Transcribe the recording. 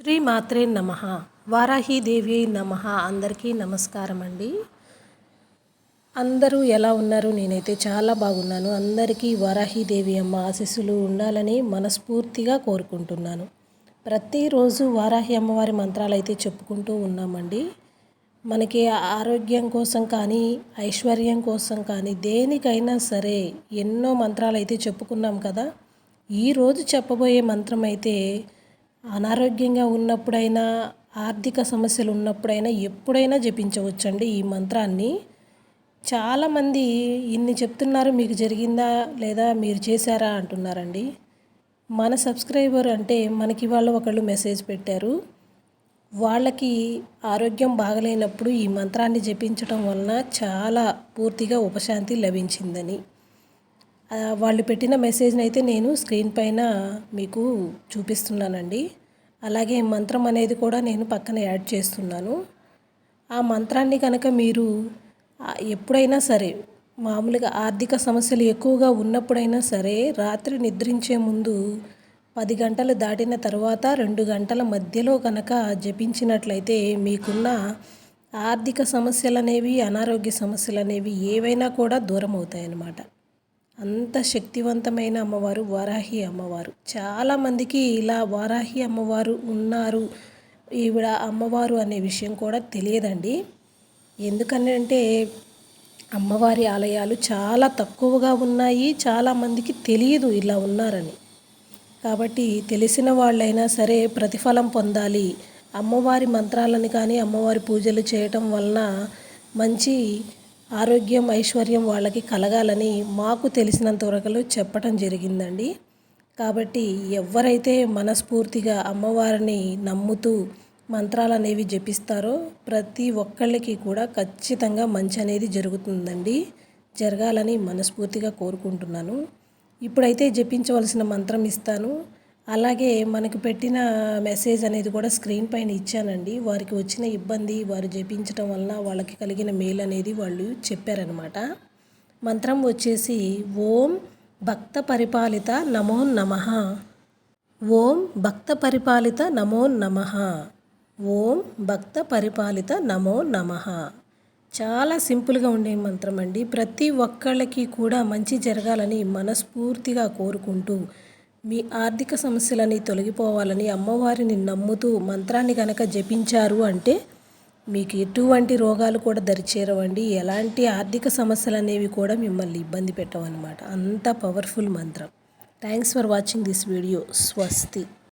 శ్రీ మాత్రే నమ. వారాహీదేవి నమ. అందరికీ నమస్కారం అండి. అందరూ ఎలా ఉన్నారు? నేనైతే చాలా బాగున్నాను. అందరికీ వారాహీదేవి అమ్మ ఆశీస్సులు ఉండాలని మనస్ఫూర్తిగా కోరుకుంటున్నాను. ప్రతిరోజు వారాహి అమ్మవారి మంత్రాలు అయితే చెప్పుకుంటూ ఉన్నామండి. మనకి ఆరోగ్యం కోసం కానీ ఐశ్వర్యం కోసం కానీ దేనికైనా సరే ఎన్నో మంత్రాలు అయితే చెప్పుకున్నాం కదా. ఈరోజు చెప్పబోయే మంత్రం అయితే అనారోగ్యంగా ఉన్నప్పుడైనా ఆర్థిక సమస్యలు ఉన్నప్పుడైనా ఎప్పుడైనా జపించవచ్చండి ఈ మంత్రాన్ని. చాలామంది ఇన్ని చెప్తున్నారు మీకు జరిగిందా లేదా మీరు చేశారా అంటున్నారండి. మన సబ్స్క్రైబర్ అంటే మనకి వాళ్ళు ఒకళ్ళు మెసేజ్ పెట్టారు. వాళ్ళకి ఆరోగ్యం బాగలేనప్పుడు ఈ మంత్రాన్ని జపించడం వలన చాలా పూర్తిగా ఉపశాంతి లభించిందని. వాళ్ళు పెట్టిన మెసేజ్ని అయితే నేను స్క్రీన్ పైన మీకు చూపిస్తున్నానండి. అలాగే మంత్రం అనేది కూడా నేను పక్కన యాడ్ చేస్తున్నాను. ఆ మంత్రాన్ని కనుక మీరు ఎప్పుడైనా సరే మామూలుగా ఆర్థిక సమస్యలు ఎక్కువగా ఉన్నప్పుడైనా సరే రాత్రి నిద్రించే ముందు పది గంటలు దాటిన తర్వాత రెండు గంటల మధ్యలో కనుక జపించినట్లయితే మీకున్న ఆర్థిక సమస్యలు అనేవి అనారోగ్య సమస్యలు అనేవి ఏవైనా కూడా దూరం అవుతాయన్నమాట అంత శక్తివంతమైన అమ్మవారు వారాహి అమ్మవారు. చాలామందికి ఇలా వారాహి అమ్మవారు ఉన్నారు. ఈవిడ అమ్మవారు అనే విషయం కూడా తెలియదండి. ఎందుకంటే అమ్మవారి ఆలయాలు చాలా తక్కువగా ఉన్నాయి. చాలామందికి తెలియదు ఇలా ఉన్నారని. కాబట్టి తెలిసిన వాళ్ళైనా సరే ప్రతిఫలం పొందాలి. అమ్మవారి మంత్రాలను కానీ అమ్మవారి పూజలు చేయటం వలన మంచి ఆరోగ్యం ఐశ్వర్యం వాళ్ళకి కలగాలని మాకు తెలిసినంత వరకు చెప్పటం జరిగిందండి. కాబట్టి ఎవరైతే మనస్ఫూర్తిగా అమ్మవారిని నమ్ముతూ మంత్రాలు అనేవి జపిస్తారో ప్రతి ఒక్కళ్ళకి కూడా ఖచ్చితంగా మంచి అనేది జరుగుతుందండి. జరగాలని మనస్ఫూర్తిగా కోరుకుంటున్నాను. ఇప్పుడైతే జపించవలసిన మంత్రం ఇస్తాను. అలాగే మనకు పెట్టిన మెసేజ్ అనేది కూడా స్క్రీన్ పైన ఇచ్చానండి. వారికి వచ్చిన ఇబ్బంది వారు జపించడం వలన వాళ్ళకి కలిగిన మేలు అనేది వాళ్ళు చెప్పారనమాట మంత్రం వచ్చేసి ఓం భక్త పరిపాలిత నమో నమ. ఓం భక్త పరిపాలిత నమో నమ. ఓం భక్త పరిపాలిత నమో నమ. చాలా సింపుల్గా ఉండే మంత్రం అండి. ప్రతి ఒక్కళ్ళకి కూడా మంచి జరగాలని మనస్ఫూర్తిగా కోరుకుంటూ మీ ఆర్థిక సమస్యలని తొలగిపోవాలని అమ్మవారిని నమ్ముతూ మంత్రాన్ని కనుక జపించారు అంటే మీకు ఎటువంటి రోగాలు కూడా దరిచేరవండి. ఎలాంటి ఆర్థిక సమస్యలు అనేవి కూడా మిమ్మల్ని ఇబ్బంది పెట్టవన్నమాట. అంత పవర్ఫుల్ మంత్రం. Thanks for watching this video స్వస్తి